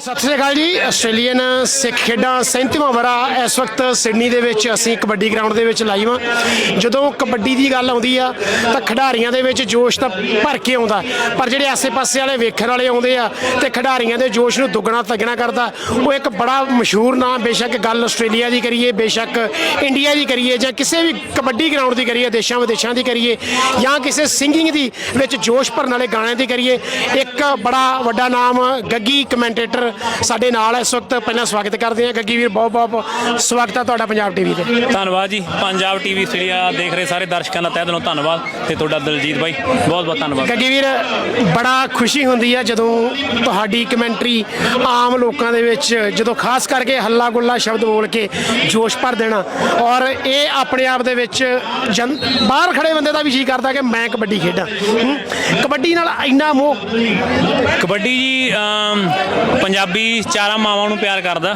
ਸਤਿ ਸ੍ਰੀ ਅਕਾਲ ਜੀ, ਆਸਟ੍ਰੇਲੀਅਨ ਸਿੱਖ ਖੇਡਾਂ 37ਵਾਂ ਵਰਾ ਇਸ ਵਕਤ ਸਿਡਨੀ ਦੇ ਵਿੱਚ ਅਸੀਂ ਕਬੱਡੀ ਗਰਾਊਂਡ ਦੇ ਵਿੱਚ ਲਾਈਵ ਹਾਂ। ਜਦੋਂ ਕਬੱਡੀ ਦੀ ਗੱਲ ਆਉਂਦੀ ਆ, ਤਾਂ ਖਿਡਾਰੀਆਂ ਦੇ ਵਿੱਚ ਜੋਸ਼ ਤਾਂ ਭਰ ਕੇ ਆਉਂਦਾ। ਪਰ ਜਿਹੜੇ ਆਸੇ-ਪਾਸੇ ਵਾਲੇ ਵੇਖਣ ਵਾਲੇ ਆਉਂਦੇ ਆ, ਤੇ ਖਿਡਾਰੀਆਂ ਦੇ ਜੋਸ਼ ਨੂੰ ਦੁੱਗਣਾ ਤੱਗਣਾ ਕਰਦਾ, ਉਹ ਇੱਕ ਬੜਾ ਮਸ਼ਹੂਰ ਨਾਮ, ਬੇਸ਼ੱਕ ਗੱਲ ਆਸਟ੍ਰੇਲੀਆ ਦੀ ਕਰੀਏ, ਬੇਸ਼ੱਕ ਇੰਡੀਆ ਦੀ ਕਰੀਏ, ਜਾਂ ਕਿਸੇ ਵੀ ਕਬੱਡੀ ਗਰਾਊਂਡ ਦੀ ਕਰੀਏ, ਦੇਸ਼ਾਂ ਵਿਦੇਸ਼ਾਂ ਦੀ ਕਰੀਏ, ਜਾਂ ਕਿਸੇ ਸਿੰਗਿੰਗ ਦੀ ਵਿੱਚ ਜੋਸ਼ ਭਰਨ ਵਾਲੇ ਗਾਣਿਆਂ ਦੀ ਕਰੀਏ, ਇੱਕ ਬੜਾ ਵੱਡਾ ਨਾਮ, ਗੱਗੀ ਕਮੈਂਟੇਟਰ ਸਾਡੇ ਨਾਲ ਇਸ ਵਕਤ ਪਹਿਲਾਂ ਸਵਾਗਤ ਕਰਦੇ ਹਾਂ। ਗੱਗੀ ਵੀਰ ਬਹੁਤ ਬਹੁਤ ਸਵਾਗਤ ਹੈ ਤੁਹਾਡਾ ਪੰਜਾਬ ਟੀਵੀ ਤੇ। ਧੰਨਵਾਦ ਜੀ। ਪੰਜਾਬ ਟੀਵੀ ਆਸਟ੍ਰੇਲੀਆ ਦੇਖ ਰਹੇ ਸਾਰੇ ਦਰਸ਼ਕਾਂ ਦਾ ਤਹਿ ਦਿਲੋਂ ਧੰਨਵਾਦ ਤੇ ਤੁਹਾਡਾ ਦਲਜੀਤ ਬਾਈ ਬਹੁਤ ਬਹੁਤ ਧੰਨਵਾਦ। ਗੱਗੀ ਵੀਰ ਬੜਾ ਖੁਸ਼ੀ ਹੁੰਦੀ ਹੈ ਜਦੋਂ ਤੁਹਾਡੀ ਕਮੈਂਟਰੀ ਆਮ ਲੋਕਾਂ ਦੇ ਵਿੱਚ ਜਦੋਂ ਖਾਸ ਕਰਕੇ ਹੱਲਾ ਗੁੱਲਾ ਸ਼ਬਦ ਬੋਲ ਕੇ ਜੋਸ਼ ਭਰ ਦੇਣਾ ਔਰ ਇਹ ਆਪਣੇ ਆਪ ਦੇ ਵਿੱਚ ਬਾਹਰ ਖੜੇ ਬੰਦੇ ਦਾ ਵੀ ਜੀ ਕਰਦਾ ਕਿ ਮੈਂ ਕਬੱਡੀ ਖੇਡਾਂ। ਕਬੱਡੀ ਨਾਲ ਇੰਨਾ ਮੋਹ। ਕਬੱਡੀ ਜੀ ਅਮ, ਪੰਜਾਬੀ ਚਾਰਾਂ ਮਾਵਾਂ ਨੂੰ ਪਿਆਰ ਕਰਦਾ।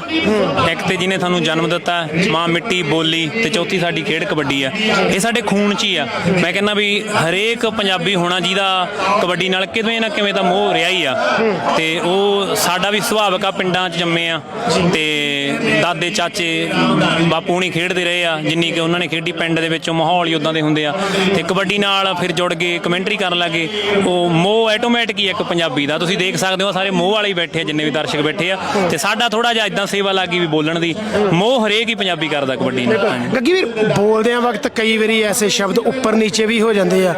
ਇੱਕ ਤੇ ਜਿਹਨੇ ਤੁਹਾਨੂੰ ਜਨਮ ਦਿੱਤਾ, ਮਾਂ ਮਿੱਟੀ, ਬੋਲੀ ਤੇ ਚੌਥੀ ਸਾਡੀ ਖੇਡ ਕਬੱਡੀ ਆ। ਇਹ ਸਾਡੇ ਖੂਨ 'ਚ ਹੀ ਆ। ਮੈਂ ਕਹਿੰਦਾ ਵੀ ਹਰੇਕ ਪੰਜਾਬੀ ਹੋਣਾ ਜਿਹਦਾ ਕਬੱਡੀ ਨਾਲ ਕਿਵੇਂ ਨਾ ਕਿਵੇਂ ਤਾਂ ਮੋਹ ਰਿਹਾ ਹੀ ਆ। ਤੇ ਉਹ ਸਾਡਾ ਵੀ ਸੁਭਾਵਿਕ ਆ, ਪਿੰਡਾਂ 'ਚ ਜੰਮੇ ਆ। ਤੇ ਦਾਦੇ, ਚਾਚੇ, ਬਾਪੂ ਨਹੀਂ ਖੇਡਦੇ ਰਹੇ ਆ, ਜਿੰਨੀ ਕਿ ਉਹਨਾਂ ਨੇ ਖੇਡੀ, ਪਿੰਡ ਦੇ ਵਿੱਚੋਂ ਮਾਹੌਲ ਹੀ ਉਦਾਂ ਦੇ ਹੁੰਦੇ ਆ। ਤੇ ਕਬੱਡੀ ਨਾਲ ਫਿਰ ਜੁੜ ਗਏ ਕਮੈਂਟਰੀ ਕਰਨ ਲੱਗੇ। ਉਹ ਮੋਹ ਆਟੋਮੈਟਿਕ ਹੀ ਇੱਕ ਪੰਜਾਬੀ ਦਾ। ਤੁਸੀਂ ਦੇਖ ਸਕਦੇ ਹੋ ਸਾਰੇ ਮੋਹ ਵਾਲੇ ਹੀ ਬੈਠੇ ਆ, ਜਿੰਨੇ ਵੀ ਦਰਸ਼ਕ ਬੈਠੇ ਆ। ਤੇ ਸਾਡਾ ਥੋੜਾ ਜਿਹਾ ਇਦਾਂ ਸੇਵਾ ਲੱਗੀ ਵੀ ਬੋਲਣ ਦੀ। ਮੋਹ ਹਰੇਕ ਹੀ ਪੰਜਾਬੀ ਕਰਦਾ ਕਬੱਡੀ ਨਾਲ। ਹਾਂਜੀ। ਗੱਗੀ ਵੀਰ, ਬੋਲਦਿਆਂ ਵਕਤ ਕਈ ਵਾਰੀ ਐਸੇ ਸ਼ਬਦ ਉੱਪਰ ਨੀਚੇ ਵੀ ਹੋ ਜਾਂਦੇ ਆ।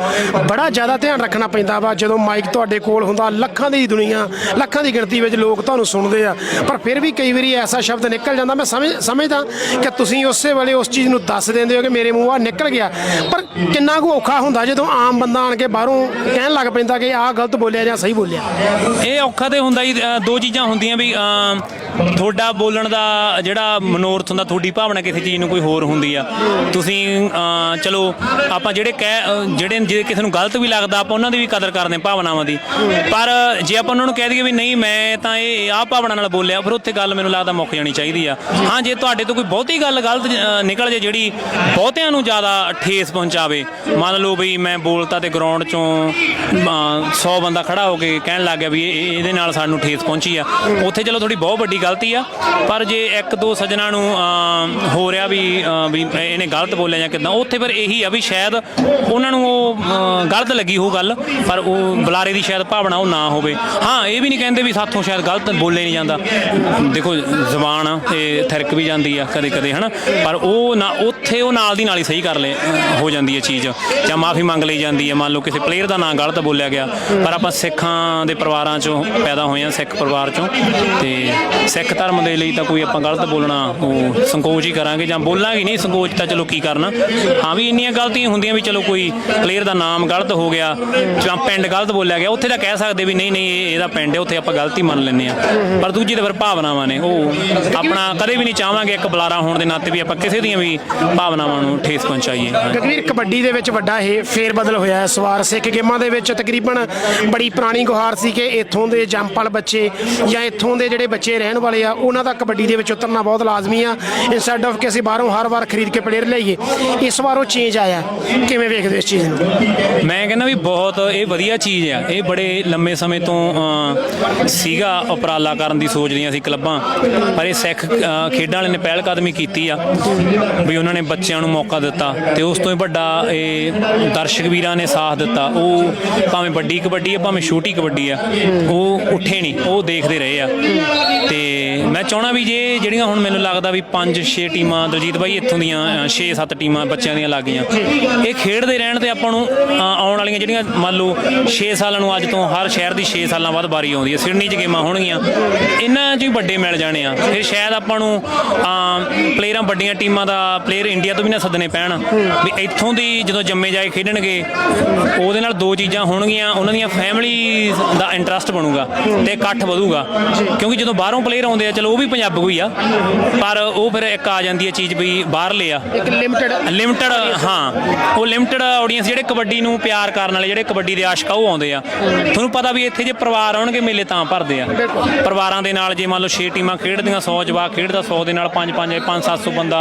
ਬੜਾ ਜ਼ਿਆਦਾ ਧਿਆਨ ਰੱਖਣਾ ਪੈਂਦਾ ਵਾ, ਜਦੋਂ ਮਾਈਕ ਤੁਹਾਡੇ ਕੋਲ ਹੁੰਦਾ, ਲੱਖਾਂ ਦੀ ਦੁਨੀਆ, ਲੱਖਾਂ ਦੀ ਗਿਣਤੀ ਵਿੱਚ ਲੋਕ ਤੁਹਾਨੂੰ ਸੁਣਦੇ ਆ। ਪਰ ਫਿਰ ਵੀ ਕਈ ਵਾਰੀ ਐਸਾ ਸ਼ਬਦ ਨਿਕਲ ਨਿਕਲ ਜਾਂਦਾ। ਮੈਂ ਸਮਝ ਸਮਝਦਾ ਕਿ ਤੁਸੀਂ ਉਸੇ ਵੇਲੇ ਉਸ ਚੀਜ਼ ਨੂੰ ਦੱਸ ਦਿੰਦੇ ਹੋ ਕਿ ਮੇਰੇ ਮੂੰਹ ਆ ਨਿਕਲ ਗਿਆ। ਪਰ ਕਿੰਨਾ ਕੁ ਔਖਾ ਹੁੰਦਾ ਜਦੋਂ ਆਮ ਬੰਦਾ ਆਣ ਕੇ ਬਾਹਰੋਂ ਕਹਿਣ ਲੱਗ ਪੈਂਦਾ ਕਿ ਆਹ ਗਲਤ ਬੋਲਿਆ ਜਾਂ ਸਹੀ ਬੋਲਿਆ। ਇਹ ਔਖਾ ਤੇ ਹੁੰਦਾ ਹੀ ਦੋ ਚੀਜ਼ਾਂ ਹੁੰਦੀਆਂ ਵੀ ਤੁਹਾਡਾ ਬੋਲਣ ਦਾ ਜਿਹੜਾ ਮਨੋਰਥ ਹੁੰਦਾ, ਤੁਹਾਡੀ ਭਾਵਨਾ ਕਿਸੇ ਚੀਜ਼ ਨੂੰ ਕੋਈ ਹੋਰ ਹੁੰਦੀ ਆ। ਤੁਸੀਂ ਚਲੋ, ਆਪਾਂ ਜਿਹੜੇ ਕਹਿ ਜਿਹੜੇ ਜੇ ਕਿਸੇ ਨੂੰ ਗਲਤ ਵੀ ਲੱਗਦਾ, ਆਪਾਂ ਉਹਨਾਂ ਦੀ ਵੀ ਕਦਰ ਕਰਦੇ ਹਾਂ ਭਾਵਨਾਵਾਂ ਦੀ। ਪਰ ਜੇ ਆਪਾਂ ਉਹਨਾਂ ਨੂੰ ਕਹਿ ਦਈਏ ਵੀ ਨਹੀਂ, ਮੈਂ ਤਾਂ ਇਹ ਆਹ ਭਾਵਨਾ ਨਾਲ ਬੋਲਿਆ, ਫਿਰ ਉੱਥੇ ਗੱਲ ਮੈਨੂੰ ਲੱਗਦਾ ਮੁੱਕ ਜਾਣੀ ਚਾਹੀਦੀ। ਚਾਹੀਦੀ ਆ। ਹਾਂ ਜੇ ਤੁਹਾਡੇ ਤੋਂ ਕੋਈ ਬਹੁਤੀ ਗੱਲ ਗਲਤ ਅ, ਨਿਕਲ ਜੇ ਜਿਹੜੀ ਬਹੁਤਿਆਂ ਨੂੰ ਜ਼ਿਆਦਾ ਠੇਸ ਪਹੁੰਚਾਵੇ ਮੰਨ ਲਓ ਵੀ ਮੈਂ ਬੋਲਤਾ ਤੇ ਗਰਾਊਂਡ ਚੋਂ 100 ਬੰਦਾ ਖੜਾ ਹੋ ਕੇ ਕਹਿਣ ਲੱਗ ਗਿਆ ਵੀ ਇਹ- ਇਹ- ਇਹਦੇ ਨਾਲ ਸਾਨੂੰ ਠੇਸ ਪਹੁੰਚੀ ਆ। ਉੱਥੇ ਚਲੋ ਥੋੜੀ ਬਹੁਤ ਵੱਡੀ ਗਲਤੀ ਆ ਪਰ ਜੇ ਇੱਕ ਦੋ ਸੱਜਣਾ ਨੂੰ ਅ, ਹੋ ਰਿਹਾ ਵੀ ਅ, ਵੀ ਇਹਨੇ ਗਲਤ ਬੋਲਿਆ ਜਾਂ ਕਿਦਾਂ ਉੱਥੇ ਫਿਰ ਇਹੀ ਆ ਵੀ ਸ਼ਾਇਦ ਉਹਨਾਂ ਨੂੰ ਉਹ ਅ, ਗਲਤ ਲੱਗੀ ਹੋ ਗੱਲ ਪਰ ਉਹ ਬੁਲਾਰੇ ਦੀ ਸ਼ਾਇਦ ਭਾਵਨਾ ਉਹ ਨਾ ਹੋਵੇ। ਹਾਂ ਇਹ ਵੀ ਨਹੀਂ ਕਹਿੰਦੇ ਵੀ ਸਾਥੋਂ ਸ਼ਾਇਦ ਗਲਤ ਬੋਲੇ ਨਹੀਂ ਜਾਂਦਾ। ਦੇਖੋ ਜ਼ਬਾਨ ਆ, ਇਹ ਥਿਰਕ ਵੀ ਜਾਂਦੀ ਆ ਕਦੇ ਕਦੇ, ਹਨਾ? ਪਰ ਉਹ ਨਾ, ਉੱਥੇ ਉਹ ਨਾਲ ਦੀ ਨਾਲ ਹੀ ਸਹੀ ਕਰ ਲੈ ਹੋ ਜਾਂਦੀ ਹੈ ਚੀਜ਼। ਜਾਂ ਮਾਫੀ ਮੰਗ ਲਈ ਜਾਂਦੀ ਹੈ, ਮੰਨ ਲਓ ਕਿਸੇ ਪਲੇਅਰ ਦਾ ਨਾਂ ਗਲਤ ਬੋਲਿਆ ਗਿਆ, ਪਰ ਆਪਾਂ ਸਿੱਖਾਂ ਦੇ ਪਰਿਵਾਰਾਂ ਚੋਂ ਪੈਦਾ ਹੋਏ ਆ ਸਿੱਖ ਪਰਿਵਾਰ ਚੋਂ। ਤੇ ਸਿੱਖ ਧਰਮ ਦੇ ਲਈ ਤਾਂ ਕੋਈ ਆਪਾਂ ਗਲਤ ਬੋਲਣਾ, ਉਹ ਸੰਕੋਚ ਹੀ ਕਰਾਂਗੇ, ਜਾਂ ਬੋਲਾਂਗੇ ਨਹੀਂ ਸੰਕੋਚ ਤਾਂ ਚਲੋ ਕੀ ਕਰਨਾ? ਹਾਂ ਵੀ ਇੰਨੀਆਂ ਗਲਤੀਆਂ ਹੁੰਦੀਆਂ ਵੀ ਚਲੋ ਕੋਈ ਪਲੇਅਰ ਦਾ ਨਾਮ ਗਲਤ ਹੋ ਗਿਆ, ਜਾਂ ਪਿੰਡ ਗਲਤ ਬੋਲਿਆ ਗਿਆ, ਉੱਥੇ ਤਾਂ ਕਹਿ ਸਕਦੇ ਵੀ ਨਹੀਂ ਨਹੀਂ, ਇਹ ਇਹਦਾ ਪਿੰਡ ਹੈ, ਉੱਥੇ ਆਪਾਂ ਗਲਤੀ ਮੰਨ ਲੈਂਦੇ ਆ ਪਰ ਦੂਜੀ ਦੇ ਫਿਰ ਭਾਵਨਾਵਾਂ ਨੇ, ਉਹ ਆਪਣਾ ਕਦੇ ਵੀ ਨਹੀਂ ਚਾਹਾਂਗੇ ਇੱਕ ਬੁਲਾਰਾ ਹੋਣ ਦੇ ਨਾਤੇ ਵੀ ਆਪਾਂ ਕਿਸੇ ਦੀਆਂ ਵੀ ਭਾਵਨਾਵਾਂ ਨੂੰ ਠੇਸ ਪਹੁੰਚਾਈਏ। ਗਗਵੀਰ ਕਬੱਡੀ ਦੇ ਵਿੱਚ ਵੱਡਾ ਇਹ ਫੇਰ ਬਦਲ ਹੋਇਆ ਇਸ ਵਾਰ। ਸਿੱਖ ਗੇਮਾਂ ਦੇ ਵਿੱਚ ਤਕਰੀਬਨ ਬੜੀ ਪੁਰਾਣੀ ਗੁਹਾਰ ਸੀ ਕਿ ਇੱਥੋਂ ਦੇ ਜੰਪਲ ਬੱਚੇ ਜਾਂ ਇੱਥੋਂ ਦੇ ਜਿਹੜੇ ਬੱਚੇ ਰਹਿਣ ਵਾਲੇ ਆ ਉਹਨਾਂ ਦਾ ਕਬੱਡੀ ਦੇ ਵਿੱਚ ਉਤਰਨਾ ਬਹੁਤ ਲਾਜ਼ਮੀ ਆ। ਇਨਸਟੈਡ ਆਫ ਕਿ ਅਸੀਂ ਬਾਹਰੋਂ ਹਰ ਵਾਰ ਖਰੀਦ ਕੇ ਪਲੇਅਰ ਲਈਏ ਇਸ ਵਾਰ ਉਹ ਚੇਂਜ ਆਇਆ। ਕਿਵੇਂ ਵੇਖਦੇ ਹੋ ਇਸ ਚੀਜ਼ ਨੂੰ? ਮੈਂ ਕਹਿੰਦਾ ਵੀ ਬਹੁਤ ਇਹ ਵਧੀਆ ਚੀਜ਼ ਆ। ਇਹ ਬੜੇ ਲੰਮੇ ਸਮੇਂ ਤੋਂ ਸੀਗਾ ਉਪਰਾਲਾ ਕਰਨ ਦੀ ਸੋਚਦੀਆਂ ਸੀ ਕਲੱਬਾਂ। ਪਰ ਇਹ ਸਿੱਖ ਖੇਡਾਂ ਵਾਲੇ ਨੇ ਪਹਿਲ ਕਦਮੀ ਕੀਤੀ ਆ ਵੀ ਉਹਨਾਂ ਨੇ ਬੱਚਿਆਂ ਨੂੰ ਮੌਕਾ ਦਿੱਤਾ ਤੇ ਉਸ ਤੋਂ ਹੀ ਵੱਡਾ ਇਹ ਦਰਸ਼ਕ ਵੀਰਾਂ ਨੇ ਸਾਥ ਦਿੱਤਾ। ਉਹ ਭਾਵੇਂ ਵੱਡੀ ਕਬੱਡੀ ਆ, ਭਾਵੇਂ ਛੋਟੀ ਕਬੱਡੀ ਆ, ਉਹ ਉੱਠੇ ਨਹੀਂ, ਉਹ ਦੇਖਦੇ ਰਹੇ ਆ। ਤੇ ਮੈਂ ਚਾਹਣਾ ਵੀ ਜੇ ਜਿਹੜੀਆਂ ਹੁਣ ਮੈਨੂੰ ਲੱਗਦਾ ਵੀ 5-6 ਟੀਮਾਂ, ਦਲਜੀਤ ਬਾਈ ਇੱਥੋਂ ਦੀਆਂ 6-7 ਟੀਮਾਂ ਬੱਚਿਆਂ ਦੀਆਂ ਲੱਗ ਗਈਆਂ। ਇਹ ਖੇਡਦੇ ਰਹਿਣ ਤੇ ਆਪਾਂ ਨੂੰ ਆਉਣ ਵਾਲੀਆਂ ਜਿਹੜੀਆਂ ਮੰਨ ਲਓ 6 ਸਾਲਾਂ ਨੂੰ ਅੱਜ ਤੋਂ ਹਰ ਸ਼ਹਿਰ ਦੀ 6 ਸਾਲਾਂ ਬਾਅਦ ਵਾਰੀ ਆਉਂਦੀ ਹੈ ਸਿਡਨੀ 'ਚ ਗੇਮਾਂ ਹੋਣਗੀਆਂ। ਇਹਨਾਂ 'ਚ ਵੀ ਵੱਡੇ ਮਿਲ ਜਾਣੇ ਆ। ਫਿਰ ਸ਼ਹਿਰ ਸ਼ਾਇਦ ਆਪਾਂ ਨੂੰ ਪਲੇਅਰਾਂ ਵੱਡੀਆਂ ਟੀਮਾਂ ਦਾ ਪਲੇਅਰ ਇੰਡੀਆ ਤੋਂ ਵੀ ਨਾ ਸੱਦਣੇ ਪੈਣ। ਵੀ ਇੱਥੋਂ ਦੀ ਜਦੋਂ ਜੰਮੇ ਜਾਏ ਖੇਡਣਗੇ ਉਹਦੇ ਨਾਲ ਦੋ ਚੀਜ਼ਾਂ ਹੋਣਗੀਆਂ ਉਹਨਾਂ ਦੀਆਂ ਫੈਮਿਲੀ ਦਾ ਇੰਟਰਸਟ ਬਣੂਗਾ ਤੇ ਇਕੱਠ ਵਧੂਗਾ। ਕਿਉਂਕਿ ਜਦੋਂ ਬਾਹਰੋਂ ਪਲੇਅਰ ਆਉਂਦੇ ਆ ਚਲੋ ਉਹ ਵੀ ਪੰਜਾਬੂ ਹੀ ਆ ਪਰ ਉਹ ਫਿਰ ਇੱਕ ਆ ਜਾਂਦੀ ਹੈ ਚੀਜ਼ ਵੀ ਬਾਹਰਲੇ ਆ। ਇੱਕ ਲਿਮਟਿਡ ਲਿਮਟਿਡ ਹਾਂ। ਉਹ ਲਿਮਟਿਡ ਆਡੀਅנס ਜਿਹੜੇ ਕਬੱਡੀ ਨੂੰ ਪਿਆਰ ਕਰਨ ਵਾਲੇ ਜਿਹੜੇ ਕਬੱਡੀ ਦੇ ਆਸ਼ਕ ਆ ਉਹ ਆਉਂਦੇ ਆ। ਤੁਹਾਨੂੰ ਪਤਾ ਵੀ ਇੱਥੇ ਜੇ ਪਰਿਵਾਰ ਆਉਣਗੇ ਮੇਲੇ ਤਾਂ ਭਰਦੇ ਆ। ਪਰਿਵਾਰਾਂ ਦੇ ਨਾਲ ਜੇ ਮੰਨ ਲਓ 6 ਟੀਮਾਂ ਖੇਡਦੀਆਂ 100 ਜਵਾਕ ਖੇਡਦਾ 100 ਦੇ ਨਾਲ 5 5 5 700 ਬੰਦਾ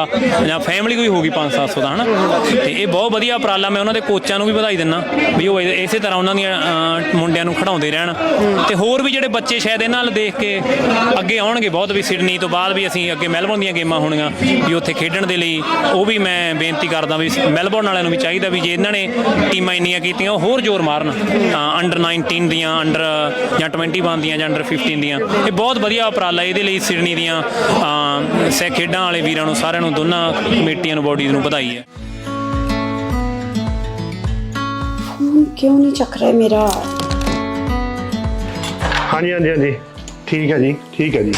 ਜਾਂ ਫੈਮਿਲੀ ਕੋਈ ਹੋਗੀ 5 700 ਦਾ, ਹਨਾ? ਤੇ ਇਹ ਬਹੁਤ ਵਧੀਆ ਉਪਰਾਲਾ, ਮੈਂ ਉਹਨਾਂ ਦੇ ਕੋਚਾਂ ਨੂੰ ਵੀ ਵਧਾਈ ਦਿੰਨਾ ਵੀ ਉਹ ਇਸੇ ਤਰ੍ਹਾਂ ਉਹਨਾਂ ਦੀਆਂ ਮੁੰਡਿਆਂ ਨੂੰ ਖੜਾਉਂਦੇ ਰਹਿਣ। ਤੇ ਹੋਰ ਵੀ ਜਿਹੜੇ ਬੱਚੇ ਸ਼ਾਇਦ ਇਹਨਾਂ ਨਾਲ ਦੇਖ ਕੇ ਅੱਗੇ ਆਉਣਗੇ ਬਹੁਤ ਵੀ, ਸਿਡਨੀ ਤੋਂ ਬਾਅਦ ਵੀ ਅਸੀਂ ਅੱਗੇ ਮੈਲਬੌਰਨ ਦੀਆਂ ਗੇਮਾਂ ਹੋਣੀਆਂ ਵੀ ਉੱਥੇ ਖੇਡਣ ਦੇ ਲਈ, ਉਹ ਵੀ ਮੈਂ ਬੇਨਤੀ ਕਰਦਾ ਵੀ ਮੈਲਬੌਰਨ ਵਾਲਿਆਂ ਨੂੰ ਵੀ ਚਾਹੀਦਾ ਵੀ ਜੇ ਇਹਨਾਂ ਨੇ ਟੀਮਾਂ ਇੰਨੀਆਂ ਕੀਤੀਆਂ, ਉਹ ਹੋਰ ਜ਼ੋਰ ਮਾਰਨ। ਅੰਡਰ 19 ਦੀਆਂ ਅੰਡਰ ਜਾਂ 21 ਦੀਆਂ ਜਾਂ ਅੰਡਰ 15 ਦੀਆਂ। ਇਹ ਬਹੁਤ ਵਧੀਆ ਉਪਰਾਲਾ, ਇਹਦੇ ਲਈ ਸਿਡਨੀ ਦੀਆਂ ਅਮ, ਸੈ ਖੇਡਾਂ ਵਾਲੇ ਵੀਰਾਂ ਨੂੰ ਸਾਰਿਆਂ ਨੂੰ ਦੋਨਾਂ ਕਮੇਟੀਆਂ ਨੂੰ ਬੋਡੀਜ਼ ਨੂੰ ਵਧਾਈ ਹੈ। ਕਿਉਂ ਨਹੀਂ ਚੱਕ ਰਿਹਾ ਮੇਰਾ? ਹਾਂਜੀ ਹਾਂਜੀ ਹਾਂਜੀ। ਠੀਕ ਹੈ ਜੀ ਠੀਕ ਹੈ ਜੀ।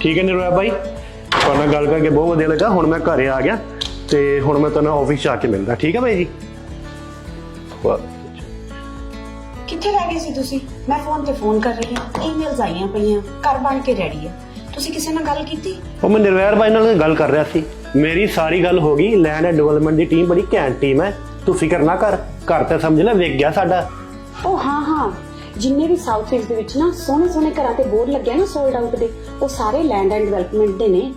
ਠੀਕ ਹੈ ਨਿਰਵੈ ਭਾਈ ਤੁਹਾਡੇ ਨਾਲ ਗੱਲ ਕਰਕੇ ਬਹੁਤ ਵਧੀਆ ਲੱਗਾ। ਹੁਣ ਮੈਂ ਘਰੇ ਆ ਗਿਆ ਤੇ ਹੁਣ ਮੈਂ ਤੁਹਾਨੂੰ ਆਫਿਸ 'ਚ ਆ ਕੇ ਮਿਲਦਾ। ਠੀਕ ਹੈ ਭਾਈ ਜੀ? ਵਾਹ ਕਿੱਥੇ ਰਹਿ ਗਏ ਸੀ ਤੁਸੀਂ? ਮੈਂ ਫੋਨ ਤੇ ਫੋਨ ਕਰ ਰਹੀ ਹਾਂ। ਈਮੇਲਸ ਆਈਆਂ ਪਈਆਂ। ਘਰ ਬਣ ਕੇ ਰੈਡੀ ਹੈ ਤੁਸੀਂ ਕਿਸੇ ਨਾਲ ਗੱਲ ਕੀਤੀ? ਉਹ ਮੈਂ ਨਿਰਵੈਰ ਭਾਈ ਨਾਲ ਗੱਲ ਕਰ ਰਿਹਾ ਸੀ। ਮੇਰੀ ਸਾਰੀ ਗੱਲ ਹੋ ਗਈ ਲੈਂਡ ਐਂਡ ਡਿਵੈਲਪਮੈਂਟ ਦੀ ਟੀਮ ਬੜੀ ਘੈਂਟ ਟੀਮ ਹੈ। ਤੂੰ ਫਿਕਰ ਨਾ ਕਰ ਘਰ ਤੇ ਸਮਝ ਲੈ ਵੇਖ ਗਿਆ ਸਾਡਾ। ਉਹ ਹਾਂ ਹਾਂ। ਜਿੰਨੇ ਵੀ ਸਾਊਥ ਈਸਟ ਦੇ ਵਿੱਚ ਨਾ ਸੋਹਣੇ ਸੋਹਣੇ ਘਰਾਂ ਤੇ ਬੋਰਡ ਲੱਗਿਆ ਨਾ ਸੋਲਡ ਆਊਟ ਦੇ ਉਹ ਸਾਰੇ ਲੈਂਡ ਐਂਡ ਡਿਵੈਲਪਮੈਂਟ ਦੇ ਨੇ।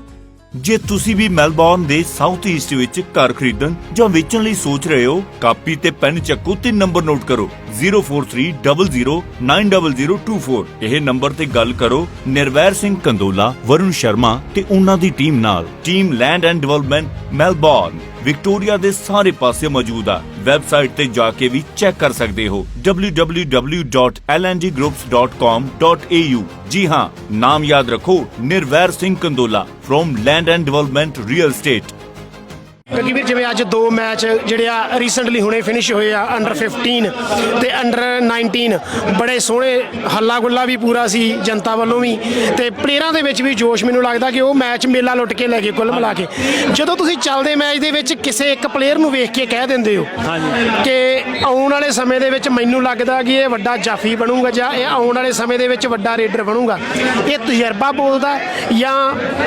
ਜੇ ਤੁਸੀਂ ਵੀ ਮੈਲਬੌਰਨ ਦੇ ਸਾਊਥ ਈਸਟ ਵਿੱਚ ਘਰ ਖਰੀਦਣ ਜਾਂ ਵੇਚਣ ਲਈ ਸੋਚ ਰਹੇ ਹੋ ਕਾਪੀ ਤੇ ਪੈਨ ਚੱਕੋ ਤੇ ਨੰਬਰ ਨੋਟ ਕਰੋ। 0430090024 ਇਹ ਨੰਬਰ ਤੇ ਗੱਲ ਕਰੋ ਨਿਰਵੈਰ ਸਿੰਘ ਕੰਦੋਲਾ, ਵਰੁਣ ਸ਼ਰਮਾ ਤੇ ਉਹਨਾਂ ਦੀ ਟੀਮ ਨਾਲ। Team land and development, Melbourne, Victoria ਦੇ ਸਾਰੇ ਪਾਸੇ ਮੌਜੂਦ ਆ। ਵੈਬਸਾਈਟ ਤੇ ਜਾ ਕੇ ਵੀ ਚੈੱਕ ਕਰ ਸਕਦੇ ਹੋ। www.lndgroups.com.au ਜੀ ਹਾਂ, ਨਾਮ ਯਾਦ ਰੱਖੋ, Nirvair Singh Kandola from land and development real state ਜਿਵੇਂ ਅੱਜ ਦੋ ਮੈਚ ਜਿਹੜੇ ਆ ਰੀਸੈਂਟਲੀ ਹੁਣੇ ਫਿਨਿਸ਼ ਹੋਏ ਆ ਅੰਡਰ 15 ਤੇ ਅੰਡਰ 19 ਬੜੇ ਸੋਹਣੇ ਹੱਲਾ ਗੁੱਲਾ ਵੀ ਪੂਰਾ ਸੀ ਜਨਤਾ ਵੱਲੋਂ ਵੀ। ਤੇ ਪਲੇਅਰਾਂ ਦੇ ਵਿੱਚ ਵੀ ਜੋਸ਼ ਮੈਨੂੰ ਲੱਗਦਾ ਕਿ ਉਹ ਮੈਚ ਮੇਲਾ ਲੁੱਟ ਕੇ ਲੈ ਗਏ ਕੁੱਲ ਮਿਲਾ ਕੇ। ਜਦੋਂ ਤੁਸੀਂ ਚੱਲਦੇ ਮੈਚ ਦੇ ਵਿੱਚ ਕਿਸੇ ਇੱਕ ਪਲੇਅਰ ਨੂੰ ਵੇਖ ਕੇ ਕਹਿ ਦਿੰਦੇ ਹੋ ਕਿ ਆਉਣ ਵਾਲੇ ਸਮੇਂ ਦੇ ਵਿੱਚ ਮੈਨੂੰ ਲੱਗਦਾ ਕਿ ਇਹ ਵੱਡਾ ਜਾਫੀ ਬਣੂਗਾ ਜਾਂ ਇਹ ਆਉਣ ਵਾਲੇ ਸਮੇਂ ਦੇ ਵਿੱਚ ਵੱਡਾ ਰੇਡਰ ਬਣੂਗਾ ਇਹ ਤਜਰਬਾ ਬੋਲਦਾ ਜਾਂ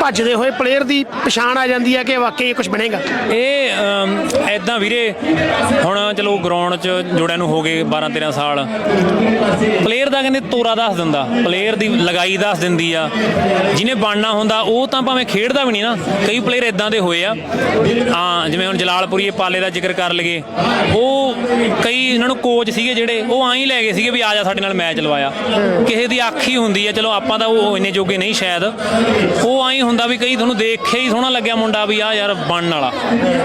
ਭੱਜਦੇ ਹੋਏ ਪਲੇਅਰ ਦੀ ਪਛਾਣ ਆ ਜਾਂਦੀ ਹੈ ਕਿ ਵਾਕਈ ਕੁਝ ਬਣੇਗਾ? ਇਹ ਐਦਾਂ ਵੀਰੇ, ਹੁਣ ਚਲੋ ਗਰਾਊਂਡ 'ਚ ਜੋੜਿਆਂ ਨੂੰ ਹੋ ਗਏ 12 13 ਸਾਲ। ਪਲੇਅਰ ਦਾ ਕਹਿੰਦੇ ਤੋਰਾ ਦੱਸ ਦਿੰਦਾ ਪਲੇਅਰ ਦੀ ਲਗਾਈ ਦੱਸ ਦਿੰਦੀ ਆ। ਜਿਹਨੇ ਬਣਨਾ ਹੁੰਦਾ, ਉਹ ਤਾਂ ਭਾਵੇਂ ਖੇਡਦਾ ਵੀ ਨਹੀਂ ਨਾ, ਕਈ ਪਲੇਅਰ ਇਦਾਂ ਦੇ ਹੋਏ ਆ। ਹਾਂ, ਜਿਵੇਂ ਹੁਣ ਜਲਾਲਪੁਰੀਏ ਪਾਲੇ ਦਾ ਜ਼ਿਕਰ ਕਰ ਲਈਏ, ਉਹ ਕਈ ਇਹਨਾਂ ਨੂੰ ਕੋਚ ਸੀਗੇ ਜਿਹੜੇ, ਉਹ ਆਂ ਲੈ ਗਏ ਸੀਗੇ ਵੀ ਆ ਜਾ ਸਾਡੇ ਨਾਲ ਮੈਚ ਲਵਾਇਆ। ਕਿਸੇ ਦੀ ਅੱਖ ਹੀ ਹੁੰਦੀ ਆ, ਚਲੋ ਆਪਾਂ ਤਾਂ ਉਹ ਇੰਨੇ ਜੋਗੇ ਨਹੀਂ ਸ਼ਾਇਦ। ਉਹ ਆਈ ਹੁੰਦਾ ਵੀ ਕਈ ਤੁਹਾਨੂੰ ਦੇਖ ਕੇ ਹੀ ਸੋਹਣਾ ਲੱਗਿਆ ਮੁੰਡਾ ਵੀ ਆ ਯਾਰ ਬਣਨ ਵਾਲਾ।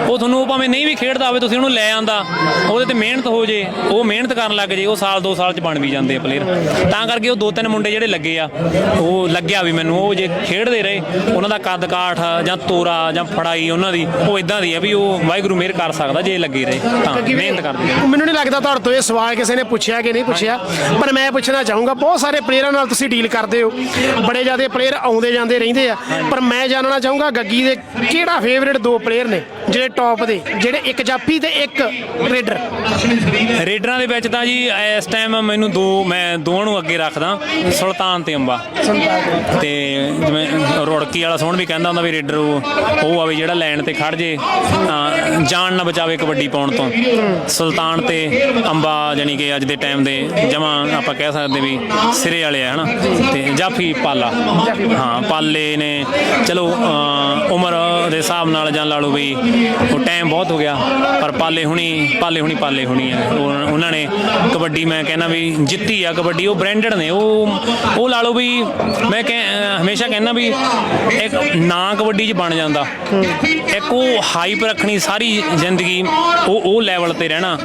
ਉਹ ਤੁਹਾਨੂੰ ਭਾਵੇਂ ਨਹੀਂ ਵੀ ਖੇਡਦਾ ਹੋਵੇ ਤੁਸੀਂ ਉਹਨੂੰ ਲੈ ਆਂਦਾ ਉਹਦੇ ਤੇ ਮਿਹਨਤ ਹੋ ਜੇ ਉਹ ਮਿਹਨਤ ਕਰਨ ਲੱਗ ਜੇ ਉਹ ਸਾਲ ਦੋ ਸਾਲ ਚ ਬਣ ਵੀ ਜਾਂਦੇ ਆ ਪਲੇਅਰ ਤਾਂ ਕਰਕੇ ਉਹ ਦੋ ਤਿੰਨ ਮੁੰਡੇ ਜਿਹੜੇ ਲੱਗੇ ਆ ਉਹ ਲੱਗਿਆ ਵੀ ਮੈਨੂੰ ਉਹ ਜੇ ਖੇਡਦੇ ਰਹੇ ਉਹਨਾਂ ਦਾ ਕੱਦ ਕਾਠ ਜਾਂ ਤੋਰਾ ਜਾਂ ਫੜਾਈ ਉਹਨਾਂ ਦੀ ਉਹ ਇਦਾਂ ਦੀ ਆ ਵੀ ਉਹ ਵਾਹਿਗੁਰੂ ਮਿਹਰ ਕਰ ਸਕਦਾ ਜੇ ਲੱਗੇ ਰਹੇ ਤਾਂ ਮਿਹਨਤ ਕਰਦੇ ਮੈਨੂੰ ਨਹੀਂ ਲੱਗਦਾ ਤੁਹਾਡੇ ਤੋਂ ਇਹ ਸਵਾਲ ਕਿਸੇ ਨੇ ਪੁੱਛਿਆ ਕਿ ਨਹੀਂ ਪੁੱਛਿਆ ਪਰ ਮੈਂ ਪੁੱਛਣਾ ਚਾਹੂੰਗਾ ਬਹੁਤ ਸਾਰੇ ਪਲੇਅਰਾਂ ਨਾਲ ਤੁਸੀਂ ਡੀਲ ਕਰਦੇ ਹੋ ਬੜੇ ਜ਼ਿਆਦਾ ਪਲੇਅਰ ਆਉਂਦੇ ਜਾਂਦੇ ਰਹਿੰਦੇ ਆ ਪਰ ਮੈਂ ਜਾਣਨਾ ਚਾਹੂੰਗਾ ਗੱਗੀ ਦੇ ਕਿਹੜਾ ਫੇਵਰੇਟ ਦੋ ਪਲੇਅਰ ਨੇ ਜਿਹੜੇ ਟੌਪ ਦੇ, ਜਿਹੜੇ ਇੱਕ ਜਾਫੀ ਤੇ ਇੱਕ ਰੇਡਰ। ਰੇਡਰਾਂ ਦੇ ਵਿੱਚ ਤਾਂ ਜੀ, ਇਸ ਟਾਈਮ ਮੈਨੂੰ ਦੋ, ਮੈਂ ਦੋਵਾਂ ਨੂੰ ਅੱਗੇ ਰੱਖਦਾ, ਸੁਲਤਾਨ ਤੇ ਅੰਬਾ। ਤੇ ਜਿਵੇਂ ਰੁੜਕੀ ਵਾਲਾ ਸੋਹਣ ਵੀ ਕਹਿੰਦਾ ਹੁੰਦਾ ਵੀ ਰੇਡਰ ਉਹ ਉਹ ਆਵੇ ਜਿਹੜਾ ਲਾਈਨ ਤੇ ਖੜ ਜੇ, ਤਾਂ ਜਾਨ ਨਾ ਬਚਾਵੇ ਕਬੱਡੀ ਪਾਉਣ ਤੋਂ। ਸੁਲਤਾਨ ਤੇ ਅੰਬਾ ਜਾਨੀ ਕਿ ਅੱਜ ਦੇ ਟਾਈਮ ਦੇ ਜਮਾ ਆਪਾਂ ਕਹਿ ਸਕਦੇ ਵੀ ਸਿਰੇ ਵਾਲੇ ਆ, ਹਨਾ? ਤੇ ਜਾਫੀ ਪਾਲਾ। ਹਾਂ, ਪਾਲੇ ਨੇ, ਚਲੋ ਉਮਰ ਦੇ ਹਿਸਾਬ ਨਾਲ ਜਾਂ ਲਾ ਲਓ ਵੀ ਟਾਈਮ ਬਹੁਤ ਹੋ ਗਿਆ, ਪਰ ਪਾਲੇ ਹੁਣੀ ਪਾਲੇ ਹੁਣੀ ਪਾਲੇ ਹੁਣੀ ਹੈ। ਉਹਨਾਂ ਨੇ ਕਬੱਡੀ ਮੈਂ ਕਹਿੰਦਾ ਵੀ ਜਿੱਤੀ ਆ ਕਬੱਡੀ, ਉਹ ਬ੍ਰਾਂਡਡ ਨੇ। ਉਹ ਉਹ ਲਾ ਲਓ ਵੀ ਮੈਂ ਕਹਿ- ਹਮੇਸ਼ਾ ਕਹਿੰਦਾ ਵੀ ਇੱਕ ਨਾਂ ਕਬੱਡੀ 'ਚ ਬਣ ਜਾਂਦਾ। ਇੱਕ ਉਹ ਹਾਈਪ ਰੱਖਣੀ ਸਾਰੀ ਜ਼ਿੰਦਗੀ, ਉਹ ਉਹ ਲੈਵਲ ਤੇ ਰਹਿਣਾ।